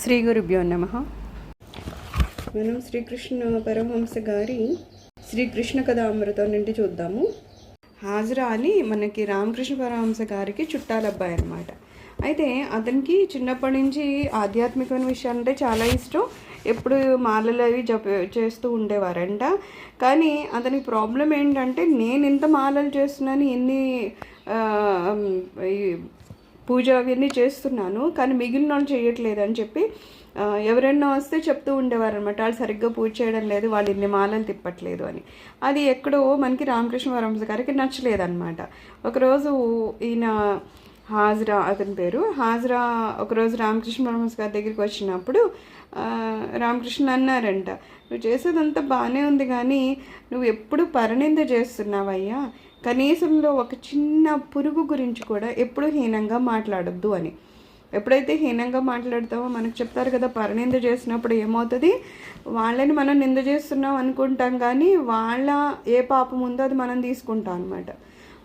శ్రీ గురుభ్యో నమ. మనం శ్రీకృష్ణ పరమహంస గారి శ్రీకృష్ణ కథామృతం నుండి చూద్దాము. హాజరా మనకి రామకృష్ణ పరమహంస గారికి చుట్టాలబ్బాయి అనమాట అయితే అతనికి చిన్నప్పటి నుంచి ఆధ్యాత్మికమైన విషయాలంటే చాలా ఇష్టం. ఎప్పుడు మాలలు అవి జప చేస్తూ ఉండేవారంట. కానీ అతనికి ప్రాబ్లం ఏంటంటే నేను ఇంత మాలలు చేస్తున్నాను ఎన్ని పూజ అవన్నీ చేస్తున్నాను కానీ మిగిలిన వాళ్ళు చేయట్లేదు అని చెప్పి ఎవరైనా వస్తే చెప్తూ ఉండేవారు అనమాట వాళ్ళు సరిగ్గా పూజ చేయడం లేదు వాళ్ళు ఇన్ని మాలలు తిప్పట్లేదు అని. అది ఎక్కడో మనకి రామకృష్ణ వరంశ గారికి నచ్చలేదన్నమాట. ఒకరోజు ఈయన హాజరా అతని పేరు హాజరా ఒకరోజు రామకృష్ణ పరమహంస గారి దగ్గరికి వచ్చినప్పుడు రామకృష్ణ అన్నారంట నువ్వు చేసేదంతా బాగానే ఉంది కానీ నువ్వు ఎప్పుడు పరనింద చేస్తున్నావయ్యా? కనీసంలో ఒక చిన్న పురుగు గురించి కూడా ఎప్పుడు హీనంగా మాట్లాడొద్దు అని. ఎప్పుడైతే హీనంగా మాట్లాడతామో మనకు చెప్తారు కదా పరనింద చేసినప్పుడు ఏమవుతుంది? వాళ్ళని మనం నింద చేస్తున్నాం అనుకుంటాం కానీ వాళ్ళ ఏ పాపం ఉందో అది మనం తీసుకుంటాం అనమాట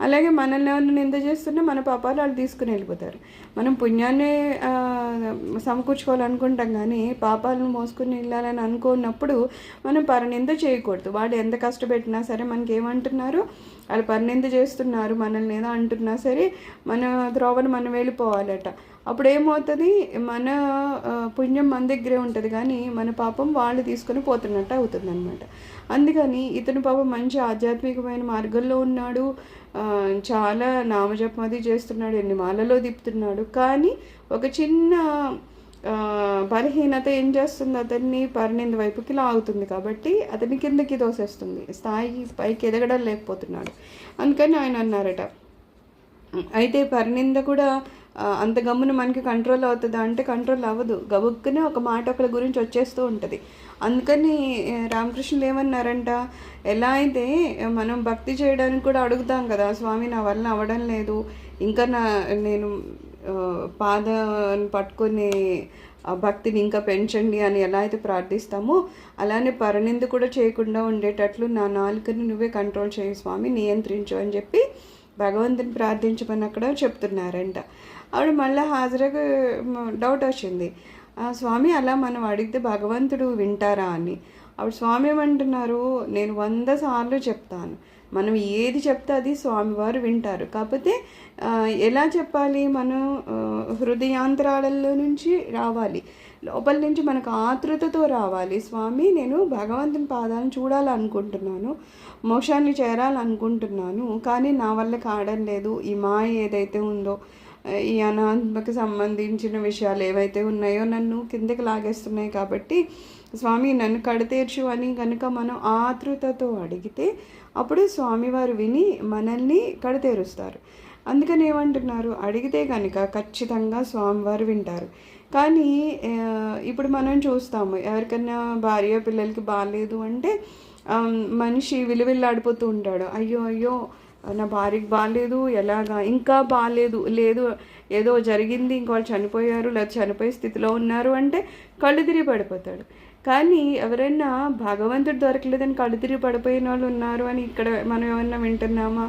అలాగే మనల్ని ఎవరిని నింద చేస్తున్నా మన పాపాలు వాళ్ళు తీసుకుని వెళ్ళిపోతారు. మనం పుణ్యాన్ని సమకూర్చుకోవాలనుకుంటాం కానీ పాపాలను మోసుకుని వెళ్ళాలని అనుకున్నప్పుడు మనం పరనింద చేయకూడదు. వాడు ఎంత కష్టపెట్టినా సరే మనకి ఏమంటున్నారు వాళ్ళు పరనింద చేస్తున్నారు మనల్ని ఏదో అంటున్నా సరే మన ద్రోవను మనం వెళ్ళిపోవాలట అప్పుడు ఏమవుతుంది? మన పుణ్యం మన దగ్గరే ఉంటుంది కానీ మన పాపం వాళ్ళు తీసుకొని పోతున్నట్టు అవుతుంది అనమాట అందుకని ఇతను పాపం మంచి ఆధ్యాత్మికమైన మార్గంలో ఉన్నాడు. చాలా నామజపం అది చేస్తున్నాడు ఎన్ని మాలలో దిప్పుతున్నాడు కానీ ఒక చిన్న బలహీనత ఏం చేస్తుంది? అతన్ని పరిణింద వైపుకి లాగుతుంది కాబట్టి అతని కిందకి దోసేస్తుంది స్థాయి పైకి ఎదగడం లేకపోతున్నాడు. అందుకని ఆయన అన్నారట. అయితే పరినింద కూడా అంత గమ్మున మనకి కంట్రోల్ అవుతుందా? అంటే కంట్రోల్ అవ్వదు. గబుక్కునే ఒక మాట ఒకరి గురించి వచ్చేస్తూ ఉంటుంది. అందుకని రామకృష్ణులు ఏమన్నారంట? ఎలా అయితే మనం భక్తి చేయడానికి కూడా అడుగుతాం కదా స్వామి నా వల్ల అవ్వడం లేదు. ఇంకా నా నేను పాదను పాదాన్ని ఆ భక్తిని ఇంకా పెంచండి అని ఎలా అయితే ప్రార్థిస్తామో అలానే పరనింద కూడా చేయకుండా ఉండేటట్లు నా నాలుకని నువ్వే కంట్రోల్ చేయి స్వామి నియంత్రించు అని చెప్పి భగవంతుని ప్రార్థించమని అక్కడ చెప్తున్నారంట. ఆవిడ మళ్ళీ హాజరుగా డౌట్ వచ్చింది. "ఆ, స్వామి అలా మనం అడిగితే భగవంతుడు వింటారా అని? ఆవిడ స్వామి ఏమంటున్నారు నేను వంద సార్లు చెప్తాను. మనం ఏది చెప్తే అది స్వామివారు వింటారు. కాకపోతే ఎలా చెప్పాలి? మనం హృదయాంతరాలలో నుంచి రావాలి. లోపల నుంచి మనకు ఆతృతతో రావాలి. స్వామి నేను భగవంతుని పాదాలను చూడాలనుకుంటున్నాను. మోక్షాన్ని చేరాలనుకుంటున్నాను. కానీ నా వల్ల కాడలేదు లేదు. ఈ మాయ ఏదైతే ఉందో ఈ అనాత్మకు సంబంధించిన విషయాలు ఏవైతే ఉన్నాయో నన్ను కిందకి లాగేస్తున్నాయి కాబట్టి స్వామి నన్ను కడతీర్చు అని కనుక మనం ఆతృతతో అడిగితే అప్పుడు స్వామివారు విని మనల్ని కడతీరుస్తారు. అందుకని ఏమంటున్నారు? అడిగితే కనుక ఖచ్చితంగా స్వామివారు వింటారు. కానీ ఇప్పుడు మనం చూస్తాము ఎవరికైనా భార్య పిల్లలకి బాగాలేదు అంటే మనిషి విలువిల్లాడిపోతూ ఉంటాడు. అయ్యో అయ్యో నా భార్యకి బాగాలేదు ఎలాగా? ఇంకా బాగాలేదు లేదు ఏదో జరిగింది ఇంకోళ్ళు వాళ్ళు చనిపోయారు లేదా చనిపోయే స్థితిలో ఉన్నారు అంటే కళ్ళు తిరిగి పడిపోతాడు. కానీ ఎవరైనా భగవంతుడు దొరకలేదని కళ్ళు తిరిగి పడిపోయిన వాళ్ళు ఉన్నారు అని ఇక్కడ మనం ఏమన్నా వింటున్నామా?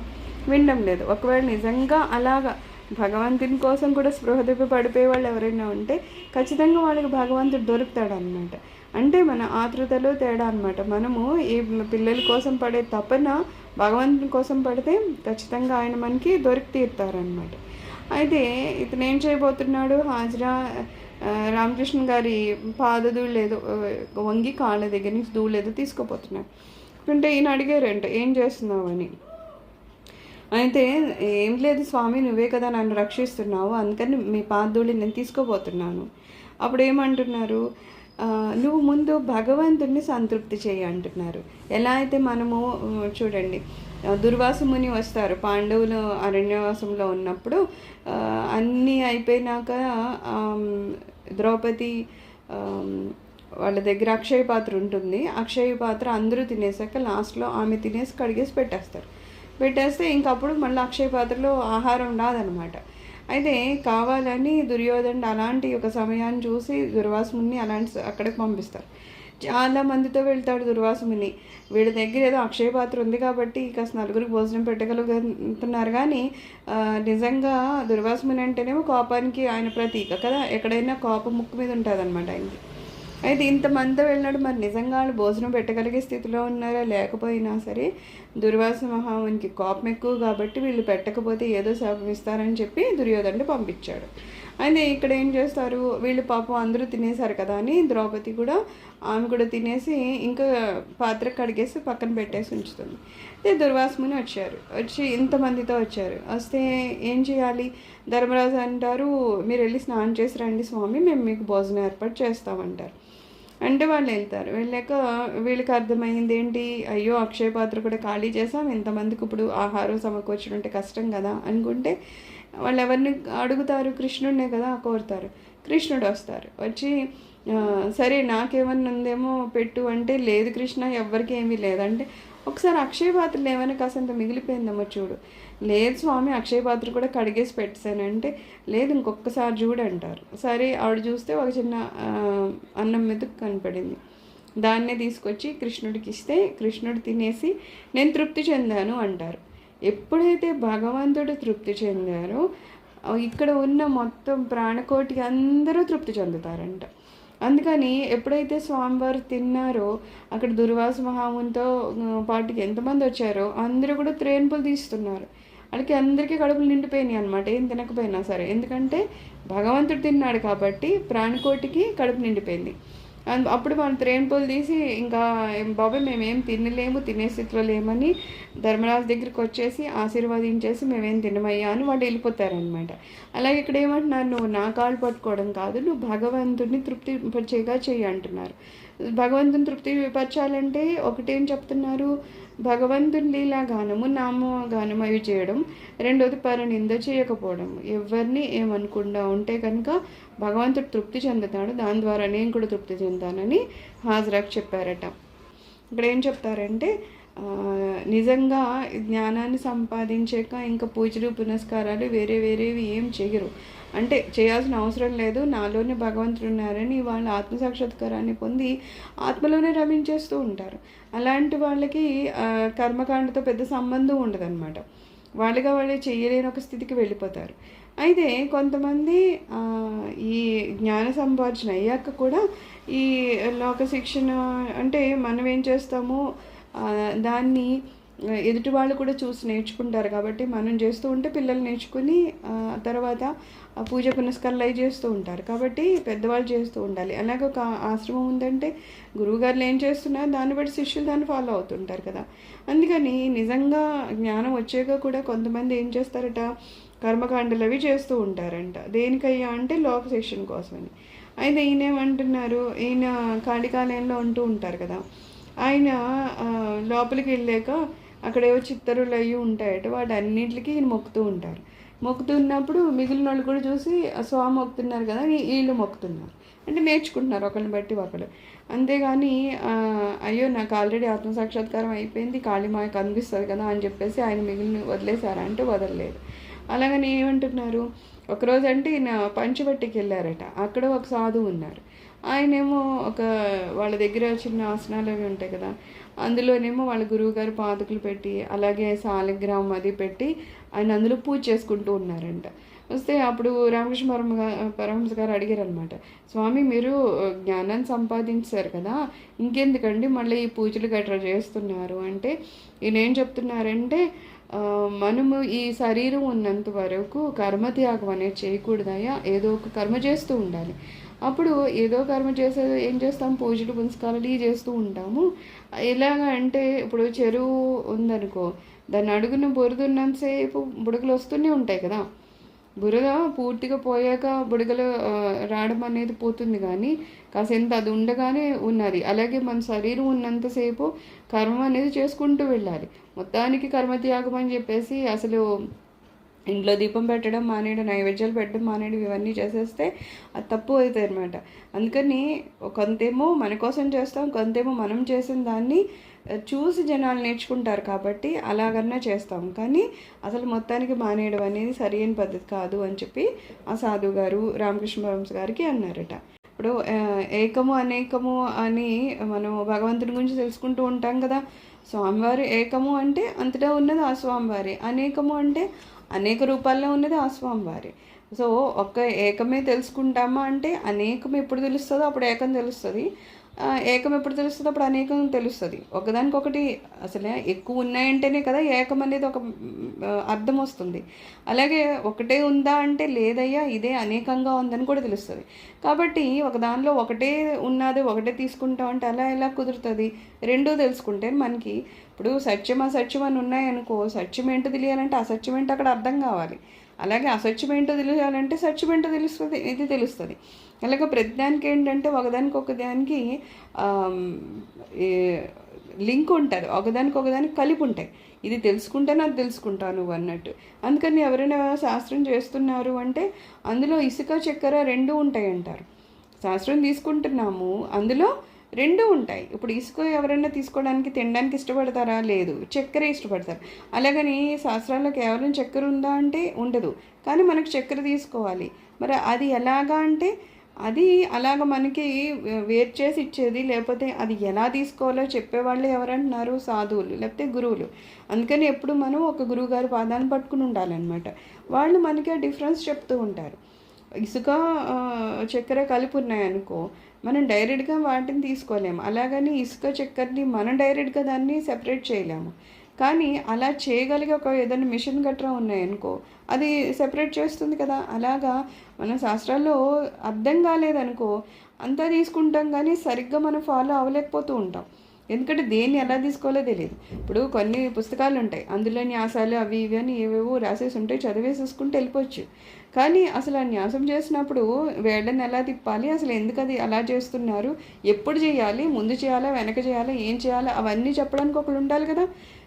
వినడం లేదు. ఒకవేళ నిజంగా అలాగా భగవంతుని కోసం కూడా స్పృహ తప్పి పడిపోయే వాళ్ళు ఎవరైనా ఉంటే ఖచ్చితంగా వాళ్ళకి భగవంతుడు దొరుకుతాడు అనమాట అంటే మన ఆతృతలో తేడా అనమాట మనము ఈ పిల్లల కోసం పడే తపన భగవంతుని కోసం పడితే ఖచ్చితంగా ఆయన మనకి దొరికి తీరుతారనమాట అయితే ఇతను ఏం చేయబోతున్నాడు? హాజరా రామకృష్ణ గారి పాదధూళి ఏదో వంగి కాళ్ళ దగ్గర నుంచి ధూళి ఏదో తీసుకోపోతున్నాడు. అంటే ఈయన అడిగారంట ఏం చేస్తున్నావని అయితే ఏం లేదు స్వామి నువ్వే కదా నన్ను రక్షిస్తున్నావు అందుకని మీ పాదధూళి నేను తీసుకోబోతున్నాను అప్పుడు ఏమంటున్నారు? నువ్వు ముందు భగవంతుడిని సంతృప్తి చేయి అంటున్నారు. ఎలా అయితే మనము చూడండి ఆ, దుర్వాసు ముని వస్తారు పాండవులు అరణ్యవాసంలో ఉన్నప్పుడు అన్నీ అయిపోయినాక ద్రౌపది వాళ్ళ దగ్గర అక్షయ పాత్ర ఉంటుంది. అక్షయ పాత్ర అందరూ తినేసాక లాస్ట్లో ఆమె తినేసి కడిగేసి పెట్టేస్తారు. పెట్టేస్తే ఇంకప్పుడు మళ్ళీ అక్షయ పాత్రలో ఆహారం రాదనమాట. అయితే కావాలని దుర్యోధనుడు అలాంటి ఒక సమయాన్ని చూసి దుర్వాసుని అలాంటి అక్కడికి పంపిస్తారు. చాలా మందితో వెళ్తాడు దుర్వాసముని వీడి దగ్గర ఏదో అక్షయ పాత్ర ఉంది కాబట్టి కాస్త నలుగురికి భోజనం పెట్టగలుగుతున్నారు కానీ నిజంగా దుర్వాసముని అంటేనేమో కోపానికి ఆయన ప్రతీక కదా? ఎక్కడైనా కోపం ముక్కు మీద ఉంటుంది అనమాట ఆయనకి. అయితే ఇంతమంది వెళ్ళినాడు మరి నిజంగా వాళ్ళు భోజనం పెట్టగలిగే స్థితిలో ఉన్నారా? లేకపోయినా సరే దుర్వాస మహామునికి కోపం ఎక్కువ కాబట్టి వీళ్ళు పెట్టకపోతే ఏదో శాపమిస్తారని చెప్పి దుర్యోధనుడు పంపించాడు. అయితే ఇక్కడ ఏం చేస్తారు? వీళ్ళు పాపం అందరూ తినేశారు కదా అని ద్రౌపది కూడా ఆమె కూడా తినేసి ఇంకా పాత్ర కడిగేసి పక్కన పెట్టేసి ఉంచుతుంది. అయితే దుర్వాసముని వచ్చారు. వచ్చి ఇంతమందితో వచ్చారు. వస్తే ఏం చేయాలి? ధర్మరాజు అంటారు మీరు వెళ్ళి స్నానం చేసి రండి స్వామి మేము మీకు భోజనం ఏర్పాటు చేస్తామంటారు. అంటే వాళ్ళు వెళ్తారు వెళ్ళాక వీళ్ళకి అర్థమైంది ఏంటి? అయ్యో అక్షయ పాత్ర కూడా ఖాళీ చేసాం ఇంతమందికి ఇప్పుడు ఆహారం సమకూర్చడం అంటే కష్టం కదా అనుకుంటే వాళ్ళు ఎవరిని అడుగుతారు? కృష్ణుడినే కదా కోరుతారు. కృష్ణుడు వస్తారు. వచ్చి సరే నాకేమన్నా ఉందేమో పెట్టు అంటే లేదు కృష్ణ ఎవ్వరికి ఏమీ లేదంటే ఒకసారి అక్షయ పాత్రలు ఏమైనా కాసంత మిగిలిపోయిందమ్మా చూడు. లేదు స్వామి అక్షయ పాత్ర కూడా కడిగేసి పెట్టానంటే లేదు ఇంకొకసారి చూడు అంటారు. సరే ఆవిడ చూస్తే ఒక చిన్న అన్నం మెతుకు కనపడింది. దాన్నే తీసుకొచ్చి కృష్ణుడికి ఇస్తే కృష్ణుడు తినేసి నేను తృప్తి చెందాను అంటారు. ఎప్పుడైతే భగవంతుడు తృప్తి చెందారో ఇక్కడ ఉన్న మొత్తం ప్రాణకోటికి అందరూ తృప్తి చెందుతారంట. అందుకని ఎప్పుడైతే స్వామివారు తిన్నారో అక్కడ దుర్వాస మహామునితో పాటికి ఎంతమంది వచ్చారో అందరూ కూడా త్రేన్పులు తీస్తున్నారు. వాళ్ళకి అందరికీ కడుపులు నిండిపోయినాయి అనమాట ఏం తినకపోయినా సరే. ఎందుకంటే భగవంతుడు తిన్నాడు కాబట్టి ప్రాణికోటికి కడుపు నిండిపోయింది. అప్పుడు వాళ్ళు త్రేన్పులు తీసి ఇంకా బాబాయ్ మేమేం తినలేము తినే స్థితిలో లేమని ధర్మరాజు దగ్గరికి వచ్చేసి ఆశీర్వదించేసి మేమేం తినమయ్యా అని వాళ్ళు వెళ్ళిపోతారనమాట అలాగే ఇక్కడ ఏమంటున్నారు నువ్వు నా కాళ్ళు పట్టుకోవడం కాదు నువ్వు భగవంతుడిని తృప్తి పరిచేగా చెయ్యి అంటున్నారు. భగవంతుని తృప్తి పరచాలంటే ఒకటేం చెప్తున్నారు భగవంతుని లీలా గానము నామ గానం అవి చేయడం. రెండోది పరనింద చేయకపోవడం. ఎవరిని ఏమనకుండా ఉంటే కనుక భగవంతుడు తృప్తి చెందుతాడు. దాని ద్వారా నేను కూడా తృప్తి చెందానని హాజరాకు చెప్పారట. ఇక్కడ ఏం చెప్తారంటే నిజంగా జ్ఞానాన్ని సంపాదించాక ఇంకా పూజలు పునస్కారాలు వేరే వేరేవి ఏం చేయరు. అంటే చేయాల్సిన అవసరం లేదు. నాలోనే భగవంతుడు ఉన్నారని వాళ్ళు ఆత్మ సాక్షాత్కారాన్ని పొంది ఆత్మలోనే రమించేస్తూ ఉంటారు. అలాంటి వాళ్ళకి కర్మకాండతో పెద్ద సంబంధం ఉండదన్నమాట. వాళ్ళుగా వాళ్ళే చేయలేని ఒక స్థితికి వెళ్ళిపోతారు. అయితే కొంతమంది ఈ జ్ఞాన సంపార్జన అయ్యాక కూడా ఈ లోక శిక్షణ అంటే మనం ఏం చేస్తామో? దాన్ని ఎదుటి వాళ్ళు కూడా చూసి నేర్చుకుంటారు కాబట్టి మనం చేస్తూ ఉంటే పిల్లలు నేర్చుకుని తర్వాత పూజ పునస్కారాలు అవి చేస్తూ ఉంటారు. కాబట్టి పెద్దవాళ్ళు చేస్తూ ఉండాలి. అలాగే ఒక ఆశ్రమం ఉందంటే గురువుగారులు ఏం చేస్తున్నారు? దాన్ని బట్టి శిష్యులు దాన్ని ఫాలో అవుతుంటారు కదా. అందుకని నిజంగా జ్ఞానం వచ్చాక కూడా కొంతమంది ఏం చేస్తారట? కర్మకాండలు అవి చేస్తూ ఉంటారంట. దేనికయ్యా అంటే లోక శిక్షణ కోసమని. అయితే ఈయన ఏమంటున్నారు? ఈయన కాళికాలయంలో ఉంటూ ఉంటారు కదా. ఆయన లోపలికి వెళ్ళాక అక్కడేవో చిత్తరులు అవి ఉంటాయట వాటి అన్నింటికి ఈయన మొక్కుతూ ఉంటారు. మొక్కుతున్నప్పుడు మిగిలిన వాళ్ళు కూడా చూసి "ఆ స్వామి మొక్కుతున్నారు కదా వీళ్ళు మొక్కుతున్నారు. అంటే నేర్చుకుంటున్నారు ఒకరిని బట్టి ఒకరు అంతేగాని అయ్యో నాకు ఆల్రెడీ ఆత్మసాక్షాత్కారం అయిపోయింది కాళీమాయ కనిపిస్తుంది కదా అని చెప్పేసి ఆయన మిగిలిన వదిలేశారా అంటే వదలలేదు. అలాగని ఏమంటున్నారు? ఒకరోజు అంటే ఈయన పంచబట్టికి వెళ్ళారట అక్కడ ఒక సాధువు ఉన్నారు. ఆయనేమో ఒక వాళ్ళ దగ్గర చిన్న ఆసనాలు అవి ఉంటాయి కదా అందులోనేమో వాళ్ళ గురువు గారు పాదుకులు పెట్టి అలాగే సాలిగ్రామం అది పెట్టి ఆయన అందులో పూజ చేసుకుంటూ ఉన్నారంట. వస్తే అప్పుడు రామకృష్ణ పరమ పరమహంస గారు అడిగారు అనమాట స్వామి మీరు జ్ఞానాన్ని సంపాదించారు కదా ఇంకెందుకండి మళ్ళీ ఈ పూజలు గట్రా చేస్తున్నారు? అంటే ఈయన ఏం చెప్తున్నారంటే మనము ఈ శరీరం ఉన్నంత వరకు కర్మత్యాగం అనేది చేయకూడదయ్యా ఏదో ఒక కర్మ చేస్తూ ఉండాలి. అప్పుడు ఏదో కర్మ చేసే ఏం చేస్తాం? పూజలు పునస్కారాలు ఇవి చేస్తూ ఉంటాము. ఎలాగ అంటే ఇప్పుడు చెరువు ఉందనుకో దాన్ని అడుగున బురద ఉన్నంతసేపు బుడగలు వస్తూనే ఉంటాయి కదా. బురద పూర్తిగా పోయాక బుడగలు రావడం అనేది పోతుంది కానీ కాసేంత అది ఉండగానే ఉన్నది. అలాగే మన శరీరం ఉన్నంతసేపు కర్మ అనేది చేసుకుంటూ వెళ్ళాలి. మొత్తానికి కర్మ త్యాగం అని చెప్పేసి అసలు ఇంట్లో దీపం పెట్టడం మానేయడం నైవేద్యాలు పెట్టడం మానేయడం ఇవన్నీ చేసేస్తే అది తప్పు అవుతాయి అనమాట అందుకని కొంతేమో మన కోసం చేస్తాం కొంతేమో మనం చేసిన దాన్ని చూసి జనాలు నేర్చుకుంటారు కాబట్టి అలాగన్నా చేస్తాం. కానీ అసలు మొత్తానికి మానేయడం అనేది సరైన పద్ధతి కాదు అని చెప్పి ఆ సాధు గారు రామకృష్ణ పరమస్ గారికి అన్నారట. ఇప్పుడు ఏకము అనేకము అని మనం భగవంతుని గురించి తెలుసుకుంటూ ఉంటాం కదా. స్వామివారు ఏకము అంటే అంతటా ఉన్నది ఆ స్వామివారి. అనేకము అంటే అనేక రూపాల్లో ఉన్నది ఆ స్వామివారి. సో ఒక్క ఏకమే తెలుసుకుంటామా అంటే అనేకం ఎప్పుడు తెలుస్తుందో అప్పుడు ఏకం తెలుస్తుంది. ఏకం ఎప్పుడు తెలుస్తుంది? అప్పుడు అనేకం తెలుస్తుంది. ఒకదానికొకటి అసలే ఎక్కువ ఉన్నాయంటేనే కదా ఏకం అనేది ఒక అర్థం వస్తుంది. అలాగే ఒకటే ఉందా అంటే లేదయ్యా ఇదే అనేకంగా ఉందని కూడా తెలుస్తుంది. కాబట్టి ఒక దానిలో ఒకటే ఉన్నది ఒకటే తీసుకుంటాం అంటే అలా ఎలా కుదురుతుంది? రెండూ తెలుసుకుంటే మనకి ఇప్పుడు సత్యం అసత్యం అని ఉన్నాయనుకో సత్యం ఏంటో తెలియాలంటే అసత్యం ఏంటో అక్కడ అర్థం కావాలి. అలాగే అసత్యం ఏంటో తెలియాలంటే సత్యం ఏంటో తెలుస్తుంది ఇది తెలుస్తుంది. అలాగే ప్రతిదానికి ఏంటంటే ఒకదానికి ఒకదానికి లింక్ ఉంటుంది. ఒకదానికి ఒకదానికి కలిపి ఉంటాయి. ఇది తెలుసుకుంటే అది తెలుసుకుంటాను నువ్వు అన్నట్టు. అందుకని ఎవరైనా శాస్త్రం చేస్తున్నారు అంటే అందులో ఇసుక చక్కెర రెండు ఉంటాయి అంటారు శాస్త్రం తీసుకుంటున్నాము అందులో రెండు ఉంటాయి. ఇప్పుడు ఇసుక ఎవరైనా తీసుకోవడానికి తినడానికి ఇష్టపడతారా? లేదు. చక్కెర ఇష్టపడతారు. అలాగని శాస్త్రాల్లో కేవలం చక్కెర ఉందా అంటే ఉండదు. కానీ మనకు చక్కెర తీసుకోవాలి. మరి అది ఎలాగా అంటే అది అలాగ మనకి వేరు చేసి ఇచ్చేది లేకపోతే అది ఎలా తీసుకోవాలో చెప్పేవాళ్ళు ఎవరంటున్నారు? సాధువులు లేకపోతే గురువులు. అందుకని ఎప్పుడు మనం ఒక గురువుగారి పాదాన్ని పట్టుకుని ఉండాలన్నమాట. వాళ్ళు మనకి ఆ డిఫరెన్స్ చెప్తూ ఉంటారు. ఇసుక చక్కెర కలిపి ఉన్నాయనుకో మనం డైరెక్ట్గా వాటిని తీసుకోలేము. అలాగని ఇసుక చక్కెరని మనం డైరెక్ట్గా దాన్ని సెపరేట్ చేయలేము. కానీ అలా చేయగలిగే ఒక ఏదైనా మిషన్ గట్రా ఉన్నాయనుకో అది సెపరేట్ చేస్తుంది కదా. అలాగా మన శాస్త్రాల్లో అర్థం కాలేదనుకో అంతా తీసుకుంటాం కానీ సరిగ్గా మనం ఫాలో అవ్వలేకపోతూ ఉంటాం. ఎందుకంటే దేన్ని ఎలా తీసుకోవాలో తెలియదు. ఇప్పుడు కొన్ని పుస్తకాలు ఉంటాయి. అందులో న్యాసాలు అవి ఇవి అని ఏవేవో రాసేసి ఉంటాయి. చదివేసేసుకుంటే వెళ్ళిపోవచ్చు. కానీ అసలు ఆ న్యాసం చేసినప్పుడు వేళ్ళని ఎలా తిప్పాలి? అసలు ఎందుకు అది అలా చేస్తున్నారు? ఎప్పుడు చేయాలి? ముందు చేయాలా? వెనక చేయాలా? ఏం చేయాలా? అవన్నీ చెప్పడానికి ఒకళ్ళు ఉండాలి కదా.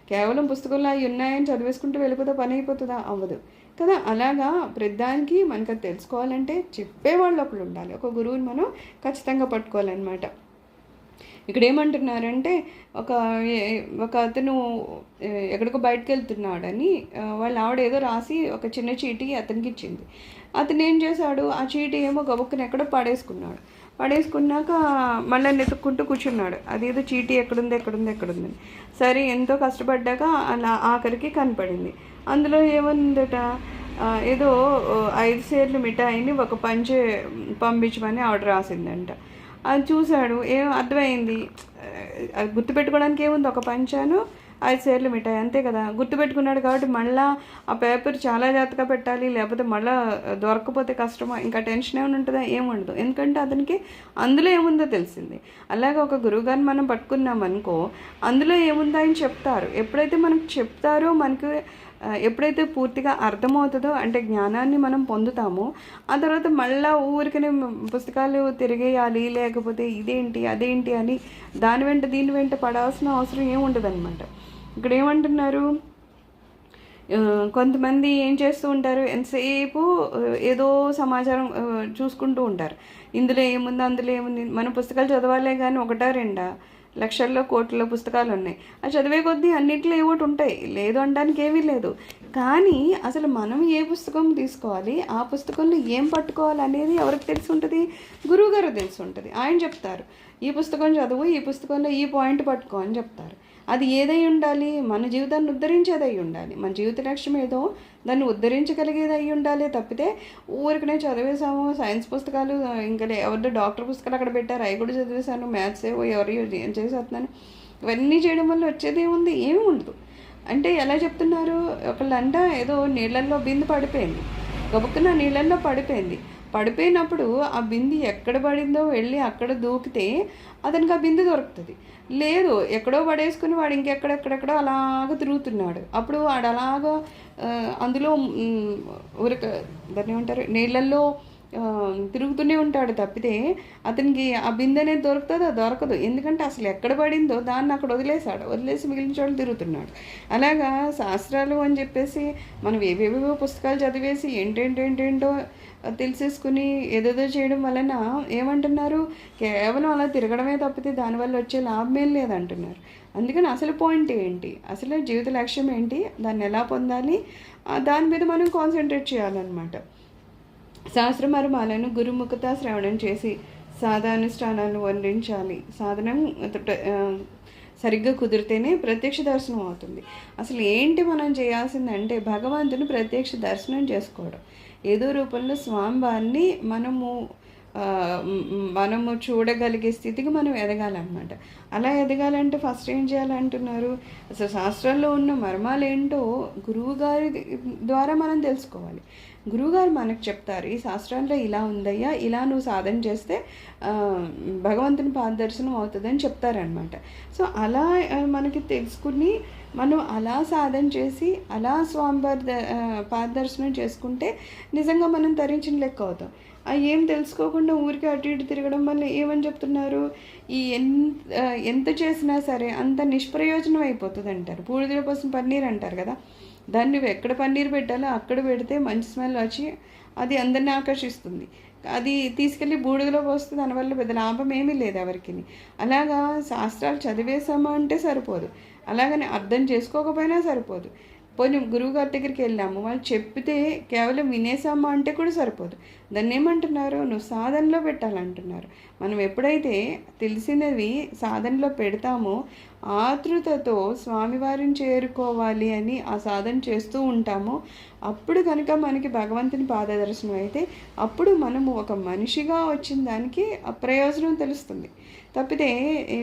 కేవలం పుస్తకంలో అవి ఉన్నాయని చదివేసుకుంటూ వెళ్ళిపోతే పని అయిపోతుందా? అవ్వదు. కదా? అలాగా ప్రతిదానికి మనకు అది తెలుసుకోవాలంటే చెప్పేవాళ్ళు ఒకళ్ళు ఉండాలి. ఒక గురువుని మనం ఖచ్చితంగా పట్టుకోవాలన్నమాట. ఇక్కడ ఏమంటున్నారంటే ఒక ఒక అతను ఎక్కడికో బయటకు వెళ్తున్నాడని వాళ్ళ ఆవిడ ఏదో రాసి ఒక చిన్న చీటీ అతనికి ఇచ్చింది అతను ఏం చేశాడు ఆ చీటీ ఏమో గబుక్కుని ఎక్కడో పడేసుకున్నాడు. పడేసుకున్నాక మళ్ళీ నెతుక్కుంటూ కూర్చున్నాడు. అదేదో చీటీ ఎక్కడుంది ఎక్కడుంది ఎక్కడుందని. సరే ఎంతో కష్టపడ్డాక అలా ఆఖరికి కనపడింది. అందులో ఏముందట? ఏదో ఐదు సేర్లు మిఠాయిని ఒక పంచే పంపించమని ఆర్డర్ రాసిందంట. అది చూశాడు. ఏం అర్థమైంది? అది గుర్తుపెట్టుకోవడానికి ఏముంది? ఒక పంచాను ఐదు సేర్లు మిఠాయి అంతే కదా? గుర్తుపెట్టుకున్నాడు కాబట్టి మళ్ళా ఆ పేపర్ చాలా జాగ్రత్తగా పెట్టాలి. లేకపోతే మళ్ళా దొరకకపోతే కష్టమా? ఇంకా టెన్షన్ ఏమైనా ఉంటుందా? ఏముండదు ఎందుకంటే అతనికి అందులో ఏముందో తెలిసింది. అలాగే ఒక గురువుగారిని మనం పట్టుకున్నాం అనుకో అందులో ఏముందో ఆయన చెప్తారు. ఎప్పుడైతే మనకు చెప్తారో మనకి ఎప్పుడైతే పూర్తిగా అర్థమవుతుందో అంటే జ్ఞానాన్ని మనం పొందుతామో ఆ తర్వాత మళ్ళా ఊరికనే పుస్తకాలు తిరిగేయాలి లేకపోతే ఇదేంటి అదేంటి అని దాని వెంట దీని వెంట పడాల్సిన అవసరం ఏముండదు అనమాట ఇక్కడ ఏమంటున్నారు? కొంతమంది ఏం చేస్తూ ఉంటారు? ఎంతసేపు ఏదో సమాచారం చూసుకుంటూ ఉంటారు. ఇందులో ఏముంది అందులో ఏముంది? మన పుస్తకాలు చదవాలే కానీ ఒకటా రెండా? లక్షల్లో కోట్ల పుస్తకాలు ఉన్నాయి. ఆ చదివే కొద్దీ అన్నింటిలో ఏవోటి ఉంటాయి. లేదు అనడానికి ఏమీ లేదు. కానీ అసలు మనం ఏ పుస్తకం తీసుకోవాలి? ఆ పుస్తకంలో ఏం పట్టుకోవాలి అనేది ఎవరికి తెలిసి ఉంటుంది? గురువుగారు తెలిసి ఉంటుంది. ఆయన చెప్తారు. ఈ పుస్తకం చదువు ఈ పుస్తకంలో ఈ పాయింట్ పట్టుకో అని చెప్తారు. అది ఏదై ఉండాలి? మన జీవితాన్ని ఉద్ధరించేదై ఉండాలి. మన జీవిత లక్ష్యం ఏదో దాన్ని ఉద్ధరించగలిగేది అయి ఉండాలి తప్పితే ఊరికనే చదివేశాము సైన్స్ పుస్తకాలు ఇంకా ఎవరిదో డాక్టర్ పుస్తకాలు అక్కడ పెట్టారు అవి కూడా చదివేశాను మ్యాథ్స్ ఏవో ఎవరు ఏం చేసేస్తున్నాను ఇవన్నీ చేయడం వల్ల వచ్చేది ఏముంది? ఏమీ ఉండదు. అంటే ఎలా చెప్తున్నారు? ఒకళ్ళంట ఏదో నీళ్ళల్లో బిందు పడిపోయింది. గబుక్కున నీళ్ళల్లో పడిపోయింది. పడిపోయినప్పుడు ఆ బింది ఎక్కడ పడిందో వెళ్ళి అక్కడ దూకితే అతనికి ఆ బిందు దొరుకుతుంది. లేదు ఎక్కడో పడేసుకుని వాడు ఇంకెక్కడెక్కడెక్కడో అలాగ తిరుగుతున్నాడు. అప్పుడు వాడు అలాగ అందులో మ్, ఊరిక దాన్ని ఏమంటారు? నీళ్ళల్లో తిరుగుతూనే ఉంటాడు తప్పితే అతనికి ఆ బిందె అనేది దొరుకుతుందో దొరకదు. ఎందుకంటే అసలు ఎక్కడ పడిందో దాన్ని అక్కడ వదిలేశాడు. వదిలేసి మిగిలిన చోటు తిరుగుతున్నాడు. అలాగా శాస్త్రాలు అని చెప్పేసి మనం ఏవేవేవో పుస్తకాలు చదివేసి ఏంటేంటేంటేంటో తెలిసేసుకుని ఏదేదో చేయడం వలన ఏమంటున్నారు? కేవలం అలా తిరగడమే తప్పితే దానివల్ల వచ్చే లాభం ఏం లేదంటున్నారు. అందుకని అసలు పాయింట్ ఏంటి? అసలు జీవిత లక్ష్యం ఏంటి? దాన్ని ఎలా పొందాలి? దాని మీద మనం కాన్సన్ట్రేట్ చేయాలన్నమాట. శాస్త్రమర్మాలను గురుముఖత శ్రవణం చేసి సాధానుష్ఠానాలను వర్ణించాలి సాధనం సరిగ్గా కుదిరితేనే ప్రత్యక్ష దర్శనం అవుతుంది. అసలు ఏంటి మనం చేయాల్సిందంటే భగవంతుని ప్రత్యక్ష దర్శనం చేసుకోవడం. ఏదో రూపంలో స్వామివారిని మనము మనము చూడగలిగే స్థితికి మనం ఎదగాలన్నమాట. అలా ఎదగాలంటే ఫస్ట్ ఏం చేయాలంటున్నారు? అసలు శాస్త్రాల్లో ఉన్న మర్మాలు ఏంటో గురువు గారి ద్వారా మనం తెలుసుకోవాలి. గురువుగారు మనకు చెప్తారు ఈ శాస్త్రంలో ఇలా ఉందయ్యా ఇలా నువ్వు సాధన చేస్తే భగవంతుని పాదర్శనం అవుతుందని చెప్తారనమాట సో అలా మనకి తెలుసుకుని మనం అలా సాధన చేసి అలా స్వామివారి పారదర్శనం చేసుకుంటే నిజంగా మనం తరించిన లెక్క అవుతాం. ఆ ఏం తెలుసుకోకుండా ఊరికే అటు ఇటు తిరగడం వల్ల ఏమని చెప్తున్నారు? ఈ ఎంత ఎంత చేసినా సరే అంత నిష్ప్రయోజనం అయిపోతుంది అంటారు. బూడిదల కోసం పన్నీర్ అంటారు కదా. దాన్ని నువ్వు ఎక్కడ పన్నీర్ పెట్టాలో అక్కడ పెడితే మంచి స్మెల్ వచ్చి అది అందరిని ఆకర్షిస్తుంది. అది తీసుకెళ్ళి బూడిదలో పోస్తే దానివల్ల పెద్ద లాభం ఏమీ లేదు ఎవరికి అలాగా శాస్త్రాలు చదివేశామా అంటే సరిపోదు. అలాగని అర్థం చేసుకోకపోయినా సరిపోదు. పోనీ గురువుగారి దగ్గరికి వెళ్ళాము వాళ్ళు చెప్తే కేవలం వినేసామా అంటే కూడా సరిపోదు. దాన్ని ఏమంటున్నారు నువ్వు సాధనలో పెట్టాలంటున్నారు. మనం ఎప్పుడైతే తెలిసినవి సాధనలో పెడతామో ఆతృతతో స్వామివారిని చేరుకోవాలి అని ఆ సాధన చేస్తూ ఉంటామో అప్పుడు కనుక మనకి భగవంతుని పాదదర్శనం అయితే అప్పుడు మనము ఒక మనిషిగా వచ్చిన దానికి ఆ ప్రయోజనం తెలుస్తుంది. తప్పితే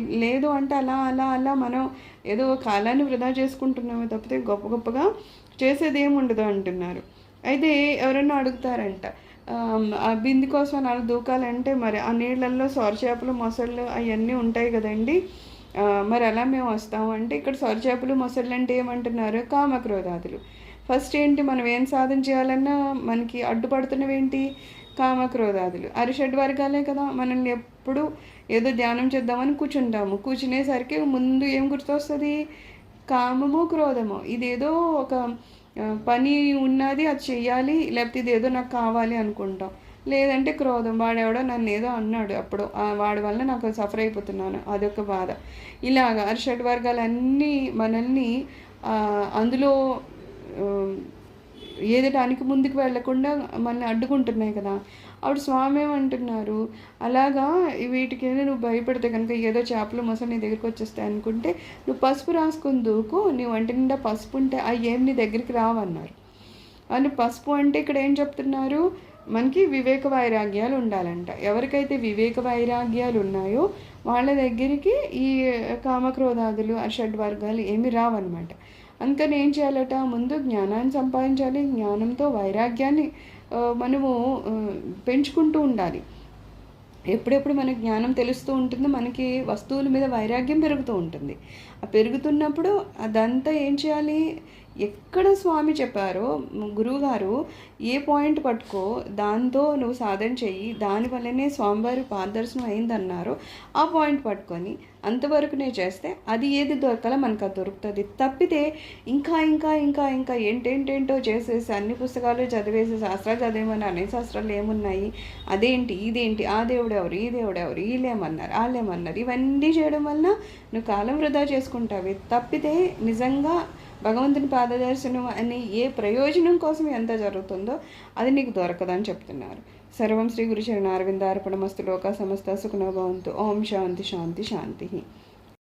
లేదు అంటే అలా అలా అలా మనం ఏదో కాలాన్ని వృధా చేసుకుంటున్నాము తప్పితే గొప్ప గొప్పగా చేసేది ఏమి ఉండదు అంటున్నారు. అయితే ఎవరన్నా అడుగుతారంట బింది కోసం నాలుగు దూకాలంటే మరి ఆ నీళ్ళల్లో సొరచేపలు మొసళ్ళు అవన్నీ ఉంటాయి కదండి. మరి అలా మేము వస్తాము అంటే ఇక్కడ సొరచేపలు మొసళ్ళు అంటే ఏమంటున్నారు? కామక్రోధాదులు. ఫస్ట్ ఏంటి? మనం ఏం సాధన చేయాలన్నా మనకి అడ్డుపడుతున్నవి ఏంటి? కామక్రోధాదులు. అరిషడ్ వర్గాలే కదా. మనల్ని ఎప్పుడు ఏదో ధ్యానం చేద్దామని కూర్చుంటాము. కూర్చునేసరికి ముందు ఏం గుర్తొస్తుంది? కామము క్రోధము. ఇదేదో ఒక పని ఉన్నది అది చెయ్యాలి లేకపోతే ఇదేదో నాకు కావాలి అనుకుంటాం. లేదంటే క్రోధం వాడెవడో నన్ను ఏదో అన్నాడు అప్పుడు. వాడి వల్ల నాకు సఫర్ అయిపోతున్నాను. అదొక బాధ. ఇలాగ అరిషడ్ వర్గాలన్నీ మనల్ని అందులో ఏదో ఏదటానికి ముందుకు వెళ్ళకుండా మనల్ని అడ్డుకుంటున్నాయి కదా. ఆవిడ స్వామి ఏమంటున్నారు అలాగా వీటికి నువ్వు భయపడితే కనుక ఏదో చేపలు మొసలు నీ దగ్గరికి వచ్చేస్తాయి అనుకుంటే నువ్వు పసుపు రాసుకుని దూకు నీ వంటి నిండా పసుపు ఉంటే అవి ఏం నీ దగ్గరికి రావన్నారు. అని పసుపు అంటే ఇక్కడ ఏం చెప్తున్నారు? మనకి వివేక వైరాగ్యాలు ఉండాలంట. ఎవరికైతే వివేక వైరాగ్యాలు ఉన్నాయో వాళ్ళ దగ్గరికి ఈ కామక్రోధాదులు అషడ్ వర్గాలు ఏమి రావన్నమాట. అందుకని ఏం చేయాలట? ముందు జ్ఞానాన్ని సంపాదించాలి. జ్ఞానంతో వైరాగ్యాన్ని మనము పెంచుకుంటూ ఉండాలి. ఎప్పుడెప్పుడు మనకు జ్ఞానం తెలుస్తూ ఉంటుందో మనకి వస్తువుల మీద వైరాగ్యం పెరుగుతూ ఉంటుంది. ఆ పెరుగుతున్నప్పుడు అదంతా ఏం చేయాలి? ఎక్కడ స్వామి చెప్పారో గురువుగారు ఏ పాయింట్ పట్టుకో దాంతో నువ్వు సాధన చెయ్యి దానివల్లనే స్వామివారి పారదర్శనం అయిందన్నారో. ఆ పాయింట్ పట్టుకొని అంతవరకునే చేస్తే అది ఏది దొరకాలో మనకు అది దొరుకుతుంది. తప్పితే ఇంకా ఇంకా ఇంకా ఇంకా ఏంటేంటేంటో చేసేసి అన్ని పుస్తకాలు చదివేసి శాస్త్రాలు చదివేమని అన్ని శాస్త్రాలు ఏమున్నాయి? అదేంటి ఇదేంటి ఆ దేవుడు ఎవరు ఈ దేవుడు ఎవరు వీళ్ళేమన్నారు వాళ్ళేమన్నారు ఇవన్నీ చేయడం వల్ల నువ్వు కాలం వృధా చేసుకుంటావు. తప్పితే నిజంగా భగవంతుని పాదదర్శనం అని ఏ ప్రయోజనం కోసం ఎంత జరుగుతుందో అది నీకు దొరకదని చెప్తున్నారు. సర్వం శ్రీ గురుచరణ అరవిందార్పణమస్తు లోక సమస్త సుఖనో భవంతు ఓం శాంతి శాంతి శాంతి.